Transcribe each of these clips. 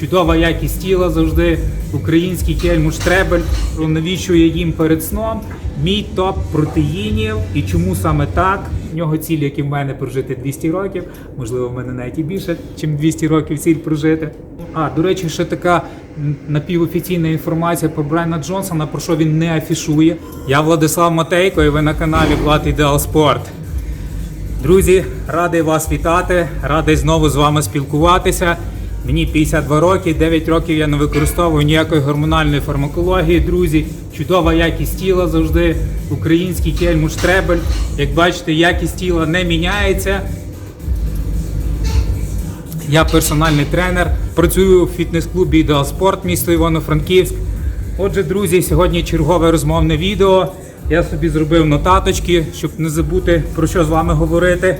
чудова якість тіла завжди. Український кельмуш требель навіщує їм перед сном. Мій топ протеїнів. І чому саме так? В нього ціль, як і в мене, прожити 200 років. Можливо, в мене навіть і більше, ніж 200 років ціль прожити. А, до речі, ще така напівофіційна інформація про Брайана Джонсона, про що він не афішує. Я Владислав Матейко, і ви на каналі Влад Ідеал Спорт. Друзі, радий вас вітати, радий знову з вами спілкуватися. Мені 52 роки, 9 років я не використовую ніякої гормональної фармакології. Друзі, чудова якість тіла завжди. Український кельмуш требель. Як бачите, якість тіла не міняється. Я персональний тренер, працюю у фітнес-клубі Ідеал Спорт, місто Івано-Франківськ. Отже, друзі, сьогодні чергове розмовне відео. Я собі зробив нотаточки, щоб не забути про що з вами говорити.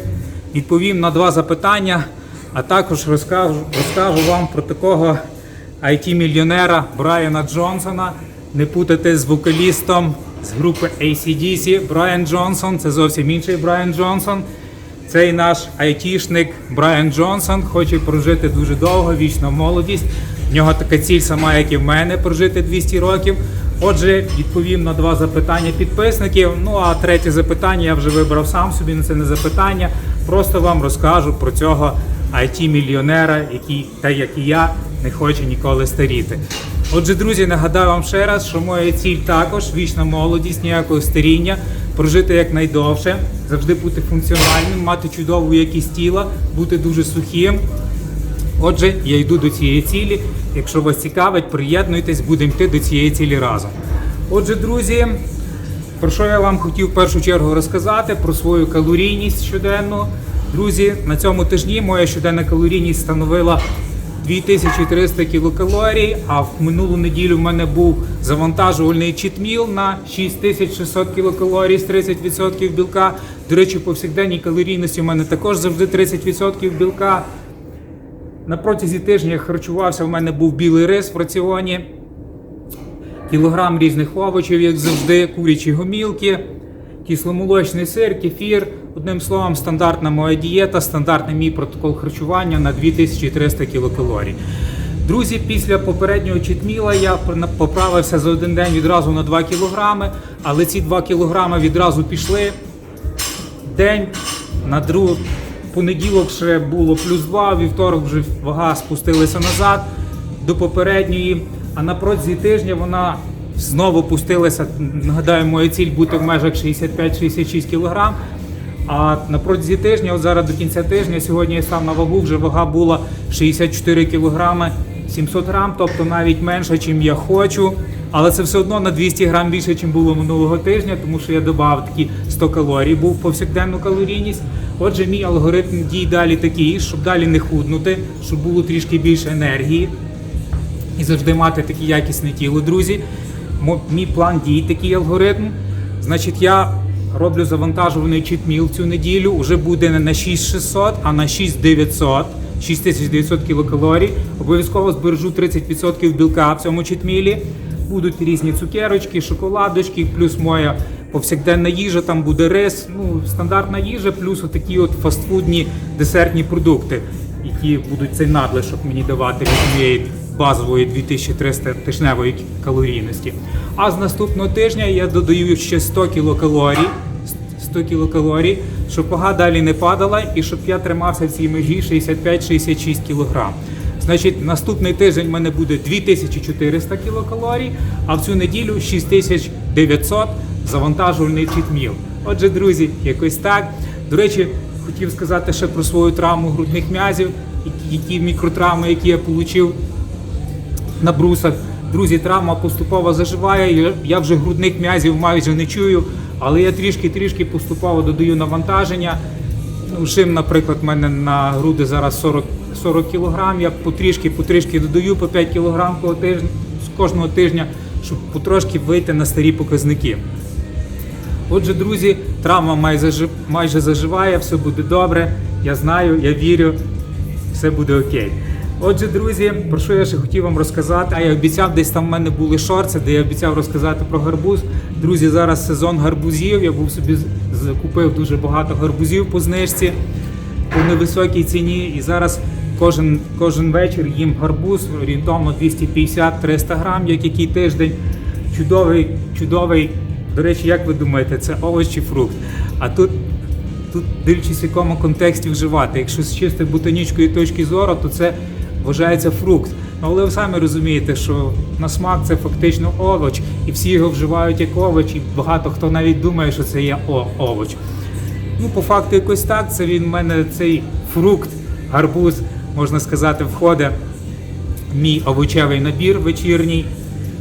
Відповім на два запитання, а також розкажу, розкажу вам про такого IT-мільйонера Брайана Джонсона. Не путати з вокалістом з групи ACDC. Брайан Джонсон це зовсім інший Брайан Джонсон. Цей наш айтішник Брайан Джонсон хоче прожити дуже довго, вічну молодість. В нього така ціль сама, як і в мене, прожити 200 років. Отже, відповім на два запитання підписників. Ну а третє запитання я вже вибрав сам собі. на Це не запитання. Просто вам розкажу про цього IT-мільйонера, який, так як і я, не хоче ніколи старіти. Отже, друзі, нагадаю вам ще раз, що моя ціль також вічна молодість, ніякого старіння, прожити якнайдовше, завжди бути функціональним, мати чудову якість тіла, бути дуже сухим. Отже, я йду до цієї цілі. Якщо вас цікавить, приєднуйтесь, будемо йти до цієї цілі разом. Отже, друзі, про що я вам хотів в першу чергу розказати? Про свою калорійність щоденну. Друзі, на цьому тижні моя щоденна калорійність становила 2300 кілокалорій, а в минулу неділю в мене був завантажувальний читміл на 6600 кілокалорій з 30% білка. До речі, по повсякденній калорійності в мене також завжди 30% білка. На протязі тижня я харчувався, в мене був білий рис в раціоні, кілограм різних овочів, як завжди, курячі гомілки, кисломолочний сир, кефір. Одним словом, стандартна моя дієта, стандартний мій протокол харчування на 2300 кілокалорій. Друзі, після попереднього читміла я поправився за один день відразу на 2 кілограми, але ці 2 кілограми відразу пішли день на друг понеділок ще було плюс 2, вівторок вже вага спустилася назад до попередньої. А на протязі тижня вона знову пустилася. Нагадаю, моя ціль бути в межах 65-66 кг. А на протязі тижня, от зараз до кінця тижня, сьогодні я став на вагу, вже вага була 64 кг 700 грам, тобто навіть менше, ніж я хочу. Але це все одно на 200 грам більше, ніж було минулого тижня, тому що я додав такі 100 калорій, був повсякденну калорійність. Отже, мій алгоритм дій далі такий, щоб далі не худнути, щоб було трішки більше енергії і завжди мати таке якісне тіло, друзі. Мій план дій, такий алгоритм. Значить, я роблю завантажуваний читміл цю неділю. Уже буде не на 6600, а на 6900. 6900 кілокалорій. Обов'язково збережу 30% білка в цьому читмілі. Будуть різні цукерочки, шоколадочки, плюс моя повсякденна їжа, там буде рис, ну, стандартна їжа, плюс отакі от фастфудні десертні продукти, які будуть цей надлишок мені давати від моєї базової 2300 тижневої калорійності. А з наступного тижня я додаю ще 100 кілокалорій. 100 кілокалорій, щоб вага далі не падала і щоб я тримався в цій межі 65-66 кілограм. Значить, наступний тиждень в мене буде 2400 кілокалорій, а в цю неділю 6900 завантажувальний читміл. Отже, друзі, якось так. До речі, хотів сказати ще про свою травму грудних м'язів, які мікротравми, які я отримав на брусах. Друзі, травма поступово заживає. Я- вже грудних м'язів майже не чую, але я трішки-трішки поступово додаю навантаження. Ну, Жим, наприклад, в мене на груди зараз 40, 40 кг. Я потрішки, потрішки додаю по 5 кг кожного тижня, щоб потрошки вийти на старі показники. Отже, друзі, травма майже заживає, все буде добре. Я знаю, я вірю, все буде окей. Отже, друзі, про що я ще хотів вам розказати? А я обіцяв, десь там в мене були шорти, де я обіцяв розказати про гарбуз. Друзі, зараз сезон гарбузів. Я був собі закупив дуже багато гарбузів по знижці по невисокій ціні. І зараз Кожен, кожен вечір їм гарбуз орієнтовно 250-300 грам, як який тиждень. Чудовий, чудовий. До речі, як ви думаєте, це овоч чи фрукт? А тут, тут дивлячись, в якому контексті вживати. Якщо з чисто ботанічної точки зору, то це вважається фрукт. Але ви самі розумієте, що на смак це фактично овоч, і всі його вживають як овоч, і багато хто навіть думає, що це є овоч. Ну, по факту, якось так. Це він в мене цей фрукт, гарбуз, можна сказати, входить в мій овочевий набір вечірній,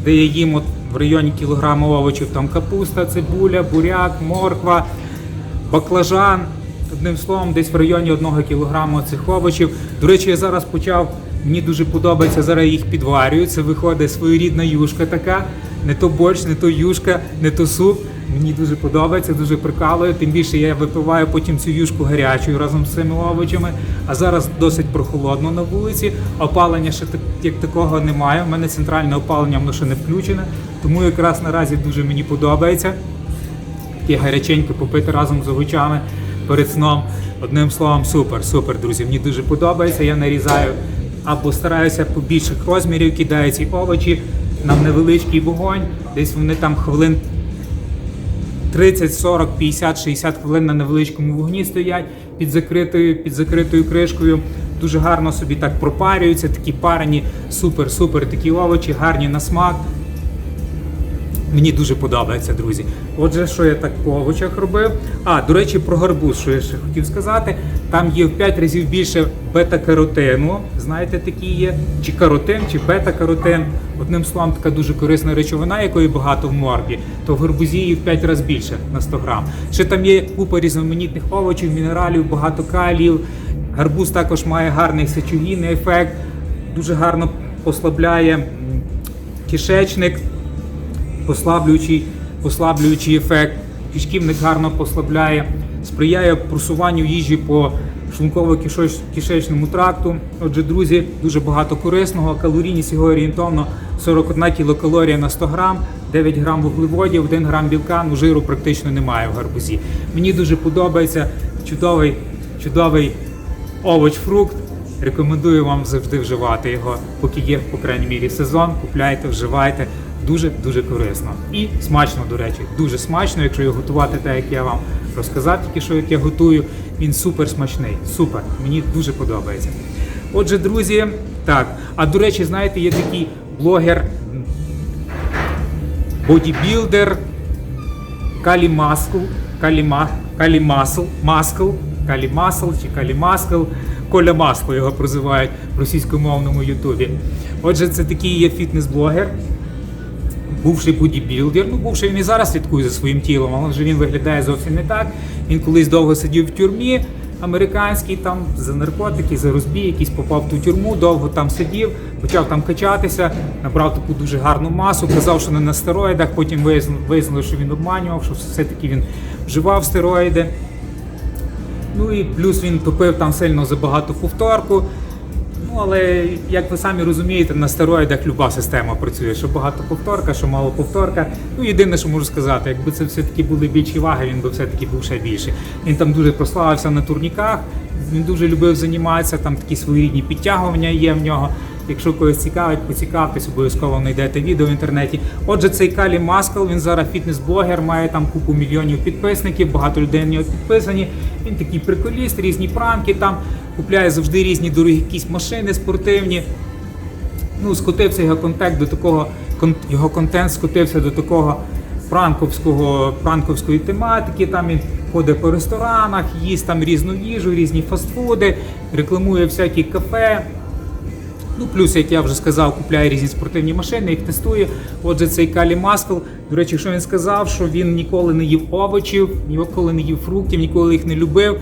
де я їм от в районі кілограма овочів, там капуста, цибуля, буряк, морква, баклажан. Одним словом, десь в районі одного кілограма цих овочів. До речі, я зараз почав. Мені дуже подобається, зараз їх підварюю. Це виходить своєрідна юшка така. Не то борщ, не то юшка, не то суп. Мені дуже подобається, дуже прикалує. Тим більше я випиваю потім цю юшку гарячою разом з цими овочами. А зараз досить прохолодно на вулиці. Опалення ще так, як такого немає. У мене центральне опалення воно ще не включене. Тому якраз наразі дуже мені подобається таке гаряченьке попити разом з овочами перед сном. Одним словом, супер, супер, друзі. Мені дуже подобається. Я нарізаю або стараюся по більших розмірів, кидаю ці овочі на невеличкий вогонь. Десь вони там хвилин 30, 40, 50, 60 хвилин на невеличкому вогні стоять під закритою, під закритою кришкою. Дуже гарно собі так пропарюються, такі парені, супер, супер, такі овочі, гарні на смак. Мені дуже подобається, друзі. Отже, що я так по овочах робив. А, до речі, про гарбуз, що я ще хотів сказати. Там є в 5 разів більше бета-каротину. Знаєте, такі є. Чи каротин, чи бета-каротин. Одним словом, така дуже корисна речовина, якої багато в моркві, то в гарбузі її в 5 разів більше на 100 грам. Ще там є купа різноманітних овочів, мінералів, багато калів. Гарбуз також має гарний сечогінний ефект, дуже гарно послабляє кишечник послаблюючий, послаблюючий ефект, кишківник гарно послабляє, сприяє просуванню їжі по шлунково-кишечному тракту. Отже, друзі, дуже багато корисного. Калорійність його орієнтовно 41 кілокалорія на 100 грам, 9 грам вуглеводів, 1 грам білка, ну жиру практично немає в гарбузі. Мені дуже подобається чудовий, чудовий овоч-фрукт. Рекомендую вам завжди вживати його, поки є, по крайній мірі, сезон. Купляйте, вживайте. Дуже дуже корисно. І смачно, до речі, дуже смачно, якщо його готувати так, як я вам розказав, тільки що як я готую. Він супер смачний. Супер. Мені дуже подобається. Отже, друзі, так. А до речі, знаєте, є такий блогер, бодібілдер, Калі Маскл, Калі, Ма, Калі Масл, Маскл, Калі Масл чи Калі Маскл, Коля Масло його прозивають в російськомовному Ютубі. Отже, це такий є фітнес-блогер, бувший бодібілдер. Ну, бувший він і зараз слідкує за своїм тілом, але вже він виглядає зовсім не так. Він колись довго сидів в тюрмі. Американський там за наркотики, за розбій, якийсь попав в ту тюрму, довго там сидів, почав там качатися, набрав таку дуже гарну масу, казав, що не на стероїдах, потім вияснило, що він обманював, що все-таки він вживав стероїди. Ну і плюс він тупив там сильно забагато повторку. Але як ви самі розумієте, на стероїдах люба система працює, що багато повторка, що мало повторка. Ну, єдине, що можу сказати, якби це все-таки були більші ваги, він би все-таки був ще більший. Він там дуже прославився на турніках, він дуже любив займатися, там такі своєрідні підтягування є в нього. Якщо когось цікавить, поцікавтесь, обов'язково знайдете відео в інтернеті. Отже, цей Калі Маскал, він зараз фітнес-блогер, має там купу мільйонів підписників, багато людей на нього підписані. Він такий приколіст, різні пранки там, купляє завжди різні дорогі якісь машини спортивні. Ну, скотився його контент до такого, його контент скотився до такого пранковського, пранковської тематики. Там він ходить по ресторанах, їсть там різну їжу, різні фастфуди, рекламує всякі кафе. Ну, плюс, як я вже сказав, купляє різні спортивні машини, їх тестує. Отже, цей Калі Маскл. До речі, що він сказав, що він ніколи не їв овочів, ніколи не їв фруктів, ніколи їх не любив.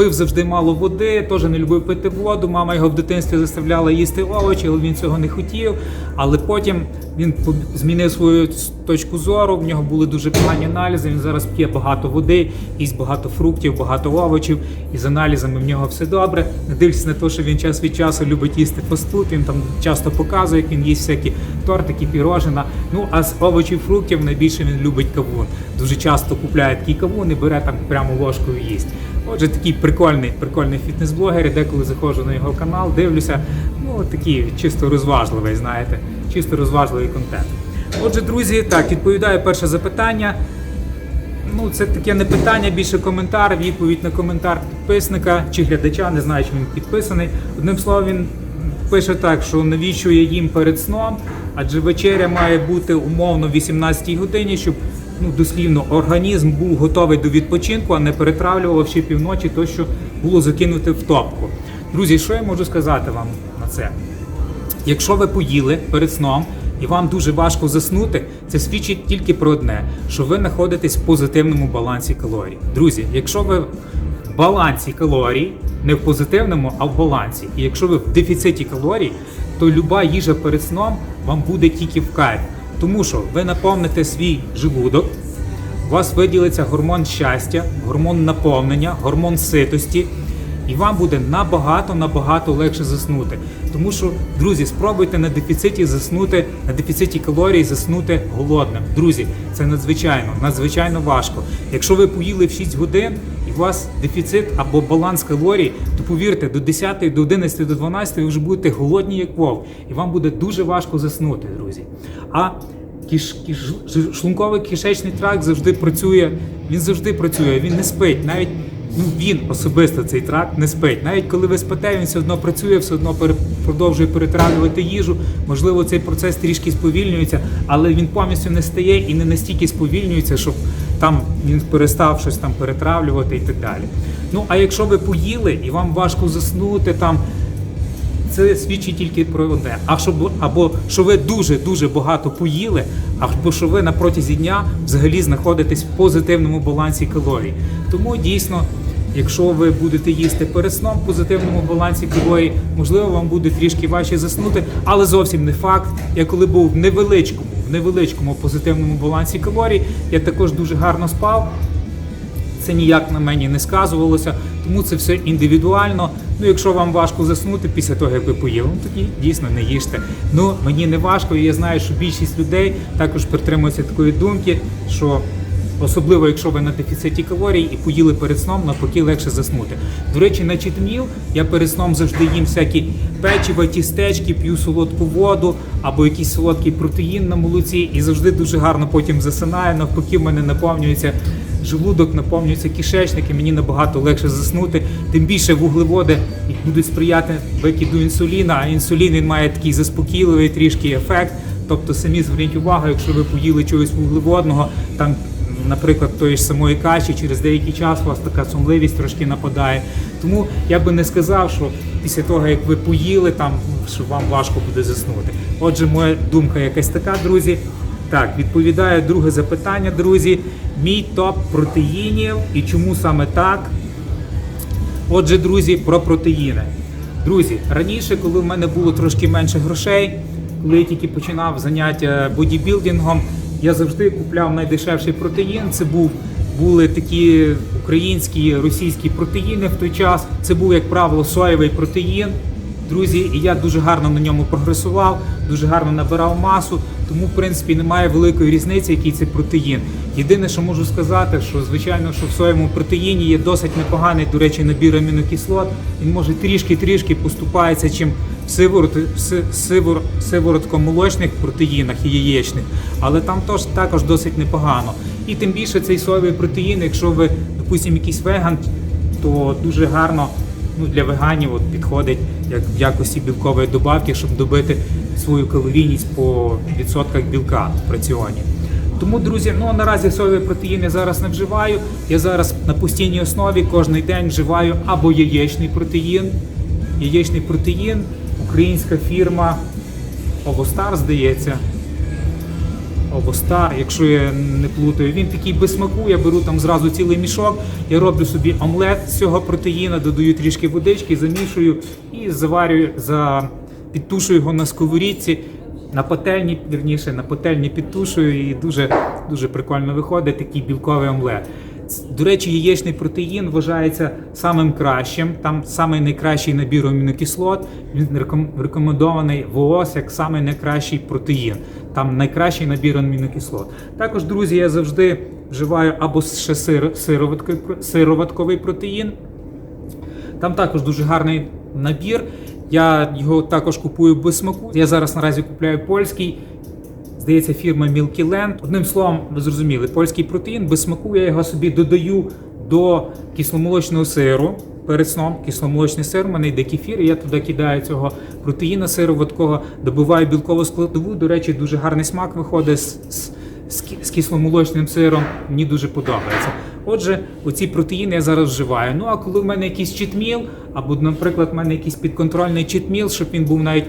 Пив завжди мало води, теж не любив пити воду. Мама його в дитинстві заставляла їсти овочі, але він цього не хотів. Але потім він змінив свою точку зору. В нього були дуже погані аналізи. Він зараз п'є багато води, їсть багато фруктів, багато овочів. І з аналізами в нього все добре. Не дивлячись на те, що він час від часу любить їсти фастфуд, він там часто показує, як він їсть всякі тортики, пірожина. Ну а з овочів, фруктів найбільше він любить кавун. Дуже часто купляє такий кавун і бере там прямо ложкою їсть. Отже, такий прикольний, прикольний фітнес-блогер, і деколи заходжу на його канал, дивлюся, ну такий чисто розважливий, знаєте, чисто розважливий контент. Отже, друзі, так, відповідаю перше запитання. Ну, це таке не питання, більше коментар, відповідь на коментар підписника чи глядача, не знаю, чи він підписаний. Одним словом, він пише так, що навіщо я їм перед сном, адже вечеря має бути умовно в 18 годині, щоб ну, дослівно організм був готовий до відпочинку, а не перетравлював ще півночі то, що було закинуте в топку. Друзі, що я можу сказати вам на це? Якщо ви поїли перед сном і вам дуже важко заснути, це свідчить тільки про одне, що ви знаходитесь в позитивному балансі калорій. Друзі, якщо ви в балансі калорій, не в позитивному, а в балансі, і якщо ви в дефіциті калорій, то люба їжа перед сном вам буде тільки в кайф. Тому що ви наповните свій желудок, у вас виділиться гормон щастя, гормон наповнення, гормон ситості, і вам буде набагато набагато легше заснути. Тому що, друзі, спробуйте на дефіциті заснути, на дефіциті калорій заснути голодним. Друзі, це надзвичайно, надзвичайно важко. Якщо ви поїли в 6 годин вас дефіцит або баланс калорій, то повірте, до 10, до 11, до 12 ви вже будете голодні, як вовк, і вам буде дуже важко заснути, друзі. А кіш, кіш, шлунковий кишечний тракт завжди працює, він завжди працює, він не спить. Навіть ну, він особисто цей тракт не спить. Навіть коли ви спите, він все одно працює, все одно пере- продовжує перетравлювати їжу. Можливо, цей процес трішки сповільнюється, але він повністю не стає і не настільки сповільнюється, щоб там він перестав щось там перетравлювати і так далі. Ну а якщо ви поїли і вам важко заснути там це свідчить тільки про одне. А щоб або що ви дуже дуже багато поїли, або що ви на протязі дня взагалі знаходитесь в позитивному балансі калорій. Тому дійсно, якщо ви будете їсти перед сном в позитивному балансі калорій, можливо, вам буде трішки важче заснути, але зовсім не факт. Я коли був в невеличкому, невеличкому позитивному балансі калорій, я також дуже гарно спав це ніяк на мені не сказувалося, тому це все індивідуально. Ну, якщо вам важко заснути після того, як ви поїли, ну тоді дійсно не їжте. Ну мені не важко, і я знаю, що більшість людей також притримуються такої думки, що особливо якщо ви на дефіциті калорій і поїли перед сном, навпаки легше заснути. До речі, на читміл я перед сном завжди їм всякі печива, тістечки, п'ю солодку воду або якийсь солодкий протеїн на молоці, і завжди дуже гарно потім засинаю. Навпаки, в мене наповнюється желудок, наповнюється кишечник, і мені набагато легше заснути. Тим більше вуглеводи будуть сприяти викиду інсуліна, а інсулін він має такий заспокійливий трішки ефект. Тобто самі зверніть увагу, якщо ви поїли чогось вуглеводного, там, наприклад, тої ж самої каші, через деякий час у вас така сумливість трошки нападає. Тому я би не сказав, що після того, як ви поїли, там що вам важко буде заснути. Отже, моя думка якась така, друзі. Так, відповідаю друге запитання, друзі. Мій топ протеїнів і чому саме так? Отже, друзі, про протеїни. Друзі, раніше, коли в мене було трошки менше грошей, коли я тільки починав заняття бодібілдингом, я завжди купляв найдешевший протеїн. Це був були такі українські російські протеїни в той час. Це був, як правило, соєвий протеїн. Друзі, і я дуже гарно на ньому прогресував, дуже гарно набирав масу, тому в принципі немає великої різниці, який це протеїн. Єдине, що можу сказати, що звичайно, що в соєвому протеїні є досить непоганий, до речі, набір амінокислот. Він може трішки-трішки поступається, чим в сиворот, сивор, сиворотко-молочних протеїнах і яєчних, але там тож також досить непогано. І тим більше цей соєвий протеїн, якщо ви, допустимо, якийсь веган, то дуже гарно ну, для веганів от підходить як в якості білкової добавки, щоб добити свою калорійність по відсотках білка в раціоні. Тому, друзі, ну наразі соєвий протеїн я зараз не вживаю. Я зараз на постійній основі кожен день вживаю або яєчний протеїн. Яєчний протеїн, українська фірма Овостар, здається. Овостар, якщо я не плутаю, він такий без смаку. Я беру там зразу цілий мішок, я роблю собі омлет з цього протеїна, додаю трішки водички, замішую і заварюю, за... підтушую його на сковорідці. На пательні, вірніше, на пательні підтушую і дуже, дуже прикольно виходить такий білковий омлет. До речі, яєчний протеїн вважається самим кращим. Там самий найкращий набір амінокислот. Він реком- рекомендований ВООЗ як самий найкращий протеїн. Там найкращий набір амінокислот. Також, друзі, я завжди вживаю або ще сир, сироватковий протеїн. Там також дуже гарний набір. Я його також купую без смаку. Я зараз наразі купляю польський. Здається, фірма Milky Land. Одним словом, ви зрозуміли, польський протеїн без смаку я його собі додаю до кисломолочного сиру. Перед сном кисломолочний сир, у мене йде кефір, і я туди кидаю цього протеїна сироваткого, добиваю білкову складову. До речі, дуже гарний смак виходить з, з, з кисломолочним сиром. Мені дуже подобається. Отже, оці протеїни я зараз вживаю. Ну а коли в мене якийсь читміл, або, наприклад, в мене якийсь підконтрольний читміл, щоб він був навіть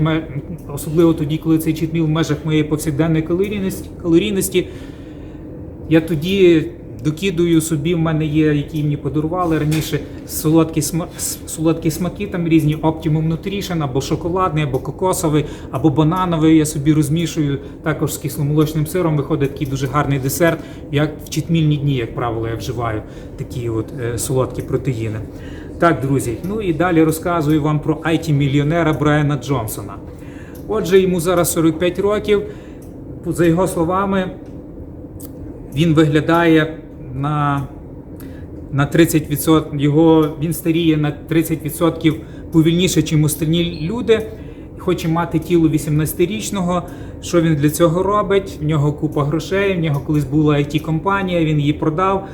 особливо тоді, коли цей читміл в межах моєї повсякденної калорійності, калорійності я тоді докидую собі, в мене є, які мені подарували раніше солодкі, сма, солодкі смаки, там різні Optimum Nutrition, або шоколадний, або кокосовий, або банановий. Я собі розмішую також з кисломолочним сиром. Виходить такий дуже гарний десерт. Як в читмільні дні, як правило, я вживаю такі от е, солодкі протеїни. Так, друзі, ну і далі розказую вам про IT-мільйонера Брайана Джонсона. Отже, йому зараз 45 років. За його словами, він виглядає на, на 30%, його, він старіє на 30% повільніше, ніж остальні люди. Хоче мати тіло 18-річного. Що він для цього робить? В нього купа грошей, в нього колись була IT-компанія, він її продав,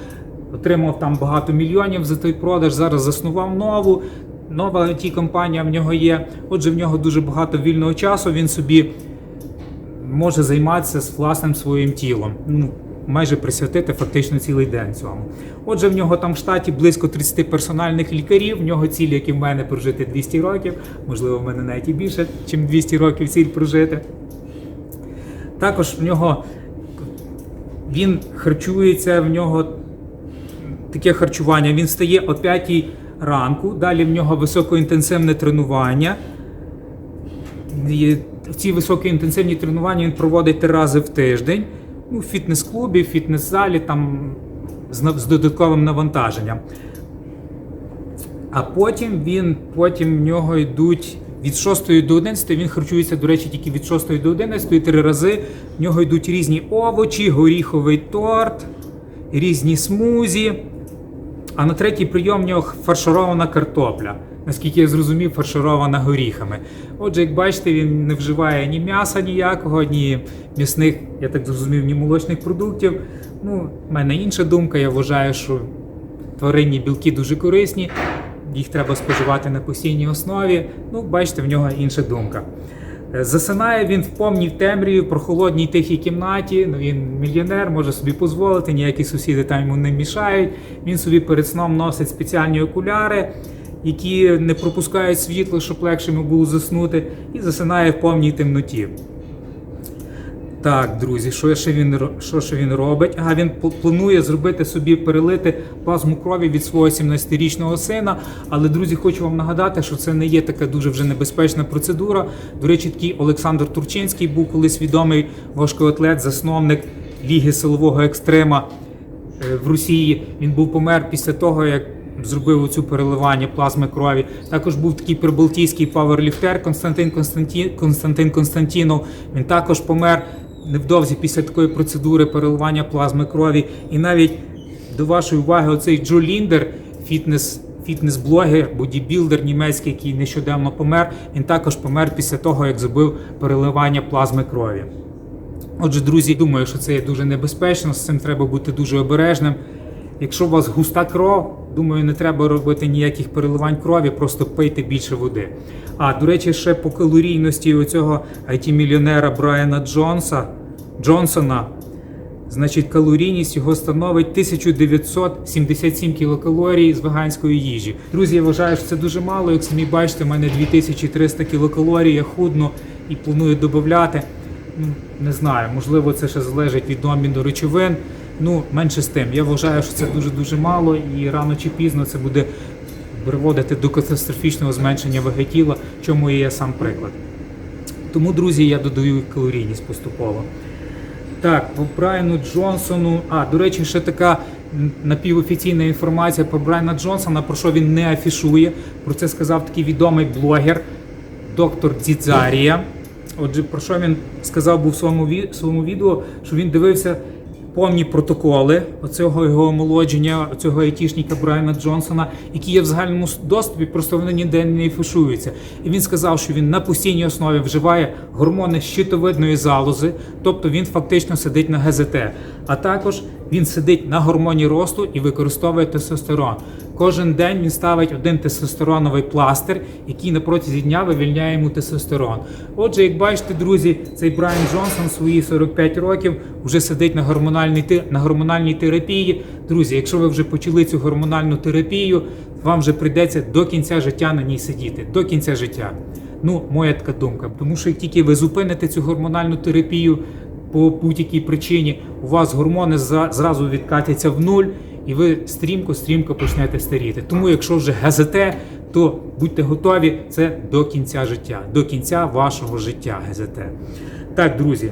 отримав там багато мільйонів за той продаж. Зараз заснував нову. Нова IT-компанія в нього є. Отже, в нього дуже багато вільного часу. Він собі може займатися з власним своїм тілом. Ну, майже присвятити фактично цілий день цьому. Отже, в нього там в штаті близько 30 персональних лікарів. В нього ціль, як і в мене, прожити 200 років. Можливо, в мене навіть і більше, ніж 200 років ціль прожити. Також в нього він харчується, в нього таке харчування. Він встає о 5 ранку, далі в нього високоінтенсивне тренування. Ці високоінтенсивні тренування він проводить три рази в тиждень. Ну, в фітнес-клубі, фітнес-залі, там з додатковим навантаженням. А потім він, потім в нього йдуть від 6 до 11, він харчується, до речі, тільки від 6 до 11, три рази. В нього йдуть різні овочі, горіховий торт, різні смузі. А на третій прийом в нього фарширована картопля. Наскільки я зрозумів, фарширована горіхами. Отже, як бачите, він не вживає ні м'яса ніякого, ні м'ясних, я так зрозумів, ні молочних продуктів. Ну, в мене інша думка. Я вважаю, що тваринні білки дуже корисні, їх треба споживати на постійній основі. Ну, бачите, в нього інша думка. Е, Засинає він в повній темряві, прохолодній тихій кімнаті. Ну, він мільйонер, може собі дозволити, ніякі сусіди там йому не мішають. Він собі перед сном носить спеціальні окуляри, які не пропускають світло, щоб легше йому було заснути, і засинає в повній темноті. Так, друзі, що ще він що ще він робить? Ага, він планує зробити собі перелити плазму крові від свого 17-річного сина. Але друзі, хочу вам нагадати, що це не є така дуже вже небезпечна процедура. До речі, такий Олександр Турчинський був колись відомий важкоатлет, засновник ліги силового екстрема е, в Росії. Він був помер після того, як зробив оцю переливання плазми крові. Також був такий прибалтійський паверліфтер Константин Константін, Константин Константінов. Він також помер невдовзі після такої процедури переливання плазми крові. І навіть до вашої уваги, оцей Джо Ліндер, фітнес. Фітнес-блогер, бодібілдер німецький, який нещодавно помер, він також помер після того, як зробив переливання плазми крові. Отже, друзі, думаю, що це є дуже небезпечно, з цим треба бути дуже обережним. Якщо у вас густа кров, думаю, не треба робити ніяких переливань крові, просто пийте більше води. А до речі, ще по калорійності оцього IT-мільйонера Брайана Джонса, Джонсона, значить, калорійність його становить 1977 кілокалорій з веганської їжі. Друзі, я вважаю, що це дуже мало. Як самі бачите, в мене 2300 кілокалорій, я худну і планую додати. Ну, не знаю, можливо, це ще залежить від обміну речовин. Ну, менше з тим. Я вважаю, що це дуже-дуже мало, і рано чи пізно це буде приводити до катастрофічного зменшення ваги тіла, чому і є сам приклад. Тому, друзі, я додаю калорійність поступово. Так, по Брайану Джонсону. А, до речі, ще така напівофіційна інформація про Брайана Джонсона, про що він не афішує. Про це сказав такий відомий блогер, доктор Дзідзарія. Отже, про що він сказав був в своєму відео, що він дивився повні протоколи оцього його омолодження, цього айтішника Брайана Джонсона, які є в загальному доступі, просто вони ніде не фішуються. І він сказав, що він на постійній основі вживає гормони щитовидної залози, тобто він фактично сидить на ГЗТ. А також він сидить на гормоні росту і використовує тестостерон. Кожен день він ставить один тестостероновий пластир, який на протязі дня вивільняє йому тестостерон. Отже, як бачите, друзі, цей Брайан Джонсон свої 45 років вже сидить на гормональній на гормональній терапії. Друзі, якщо ви вже почали цю гормональну терапію, вам вже прийдеться до кінця життя на ній сидіти. До кінця життя. Ну, моя така думка. Тому що як тільки ви зупините цю гормональну терапію по будь-якій причині, у вас гормони зразу відкатяться в нуль, і ви стрімко-стрімко почнете старіти. Тому, якщо вже ГЗТ, то будьте готові, це до кінця життя, до кінця вашого життя ГЗТ. Так, друзі.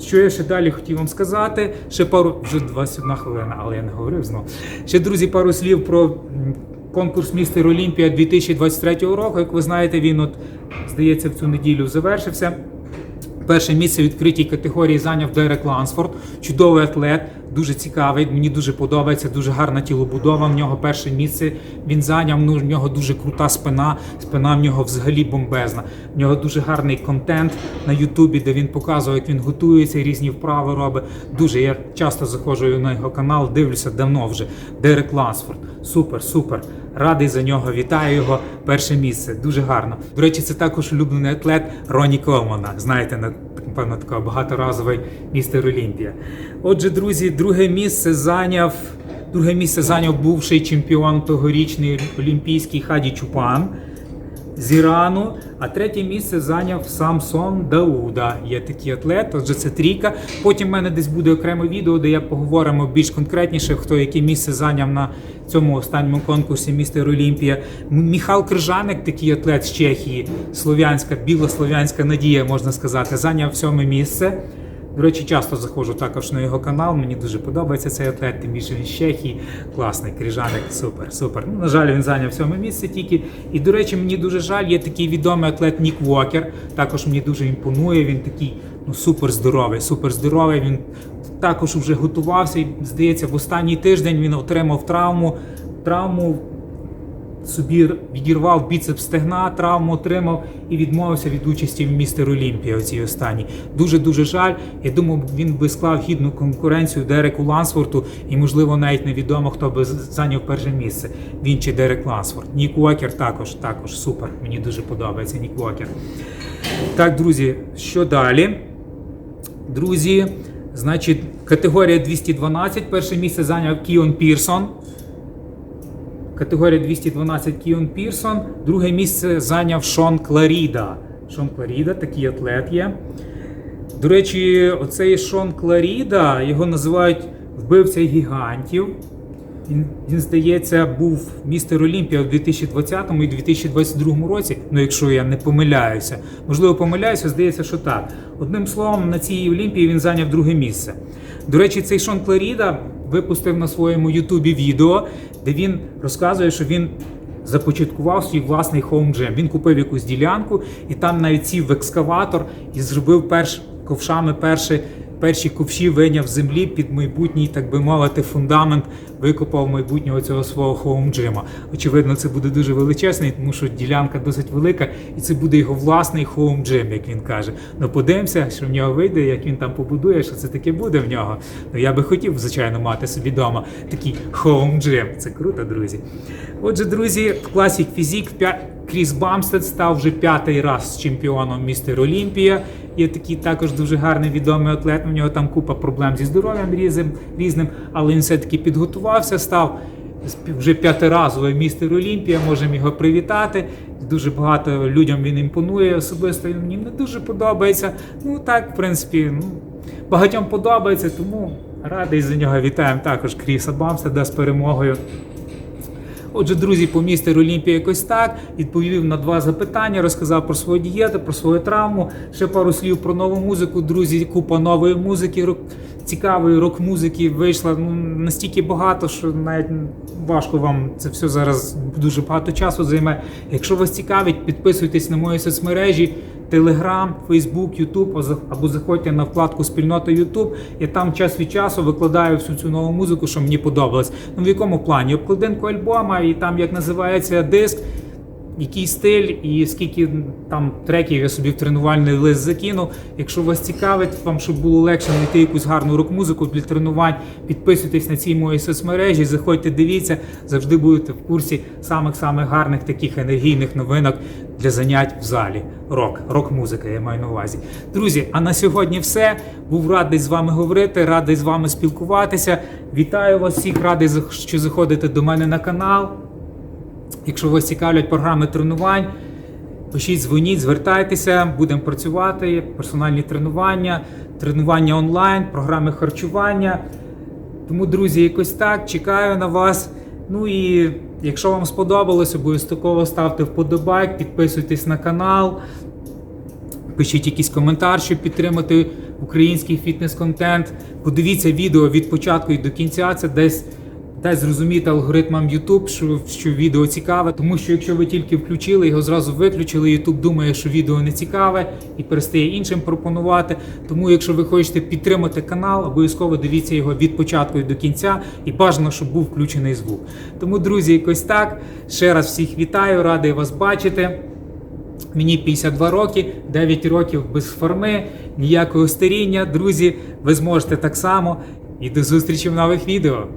Що я ще далі хотів вам сказати? Ще пару вже 21 хвилина, але я не говорив знову. Ще друзі, пару слів про конкурс містер Олімпія 2023 року. Як ви знаєте, він от здається в цю неділю завершився. Перше місце в відкритій категорії зайняв Дерек Лансфорд. Чудовий атлет, дуже цікавий. Мені дуже подобається, дуже гарна тілобудова. В нього перше місце він зайняв. Ну, в нього дуже крута спина. Спина в нього взагалі бомбезна. В нього дуже гарний контент на Ютубі, де він показує, як він готується, різні вправи робить. Дуже я часто заходжу на його канал, дивлюся давно вже. Дерек Лансфорд. Супер, супер. Радий за нього. Вітаю його. Перше місце. Дуже гарно. До речі, це також улюблений атлет Роні Колмана. Знаєте, на певно такий багаторазовий містер Олімпія. Отже, друзі, друге місце зайняв. Друге місце зайняв бувший чемпіон тогорічний олімпійський Хаді Чупан з Ірану. А третє місце зайняв Самсон Дауда. Є такий атлет, отже, це трійка. Потім в мене десь буде окреме відео, де я поговоримо більш конкретніше, хто яке місце зайняв на цьому останньому конкурсі Містер Олімпія. Міхал Крижаник, такий атлет з Чехії, слов'янська, білослов'янська надія, можна сказати, зайняв сьоме місце. До речі, часто заходжу також на його канал. Мені дуже подобається цей атлет, тим більше він з Чехії. Класний крижаник, супер, супер. Ну, на жаль, він зайняв сьоме місце тільки. І, до речі, мені дуже жаль, є такий відомий атлет Нік Уокер. Також мені дуже імпонує. Він такий ну, супер здоровий, супер здоровий. Він також вже готувався. І, здається, в останній тиждень він отримав травму. Травму собі відірвав біцепс стегна, травму отримав і відмовився від участі в містер Олімпія. Оцій останній. Дуже дуже жаль. Я думав, він би склав гідну конкуренцію Дереку Лансфорту, і можливо навіть невідомо, хто би зайняв перше місце. Він чи Дерек Лансфорд. Нік Уокер також, також супер. Мені дуже подобається Нік Уокер. Так, друзі, що далі? Друзі, значить, категорія 212. Перше місце зайняв Кіон Пірсон. Категорія 212 Кіон Пірсон. Друге місце зайняв Шон Кларіда. Шон Кларіда, такий атлет є. До речі, оцей Шон Кларіда, його називають вбивця гігантів. Він, він здається, був містер Олімпія у 2020 і 2022 році. Ну, якщо я не помиляюся. Можливо, помиляюся, здається, що так. Одним словом, на цій Олімпії він зайняв друге місце. До речі, цей Шон Кларіда випустив на своєму Ютубі відео, де він розказує, що він започаткував свій власний хоум-джем. Він купив якусь ділянку і там навіть сів в екскаватор і зробив перш ковшами перші, перші ковші виняв землі під майбутній, так би мовити, фундамент викопав майбутнього цього свого хоум-джима. Очевидно, це буде дуже величезний, тому що ділянка досить велика, і це буде його власний хоум-джим, як він каже. Ну подивимося, що в нього вийде, як він там побудує, що це таке буде в нього. Ну я би хотів, звичайно, мати собі вдома такий хоум-джим. Це круто, друзі. Отже, друзі, класік фізік Кріс Бамстед став вже п'ятий раз чемпіоном містер Олімпія. Є такий також дуже гарний відомий атлет. У нього там купа проблем зі здоров'ям різним, різним, але він все-таки підготувався, став вже п'ятиразовий містер Олімпія. Можемо його привітати. Дуже багато людям він імпонує. Особисто він мені не дуже подобається. Ну так, в принципі, ну багатьом подобається, тому радий за нього. Вітаємо також Кріса Бамстеда з перемогою. Отже, друзі, по містер Олімпія якось так відповів на два запитання, розказав про свою дієту, про свою травму. Ще пару слів про нову музику. Друзі, купа нової музики, рок, цікавої рок-музики вийшла ну, настільки багато, що навіть важко вам це все зараз дуже багато часу займе. Якщо вас цікавить, підписуйтесь на мої соцмережі. Telegram, Facebook, YouTube, або заходьте на вкладку спільнота YouTube. Я там час від часу викладаю всю цю нову музику, що мені подобалось. Ну в якому плані? Обкладинку альбома і там як називається диск який стиль і скільки там треків я собі в тренувальний лист закинув. Якщо вас цікавить, вам щоб було легше знайти якусь гарну рок-музику для тренувань, підписуйтесь на ці мої соцмережі, заходьте, дивіться, завжди будете в курсі самих самих гарних таких енергійних новинок для занять в залі. Рок, рок-музика, я маю на увазі. Друзі, а на сьогодні все. Був радий з вами говорити, радий з вами спілкуватися. Вітаю вас всіх, радий, що заходите до мене на канал. Якщо вас цікавлять програми тренувань, пишіть, дзвоніть, звертайтеся, будемо працювати. Персональні тренування, тренування онлайн, програми харчування. Тому, друзі, якось так. Чекаю на вас. Ну і якщо вам сподобалось, обов'язково ставте вподобайк, підписуйтесь на канал, пишіть якийсь коментар, щоб підтримати український фітнес-контент. Подивіться відео від початку і до кінця. Це десь дасть зрозуміти алгоритмам YouTube, що, що відео цікаве. Тому що якщо ви тільки включили, його зразу виключили, YouTube думає, що відео не цікаве і перестає іншим пропонувати. Тому, якщо ви хочете підтримати канал, обов'язково дивіться його від початку і до кінця, і бажано, щоб був включений звук. Тому, друзі, якось так. Ще раз всіх вітаю, радий вас бачити. Мені 52 роки, 9 років без форми, ніякого старіння. Друзі, ви зможете так само. І до зустрічі в нових відео.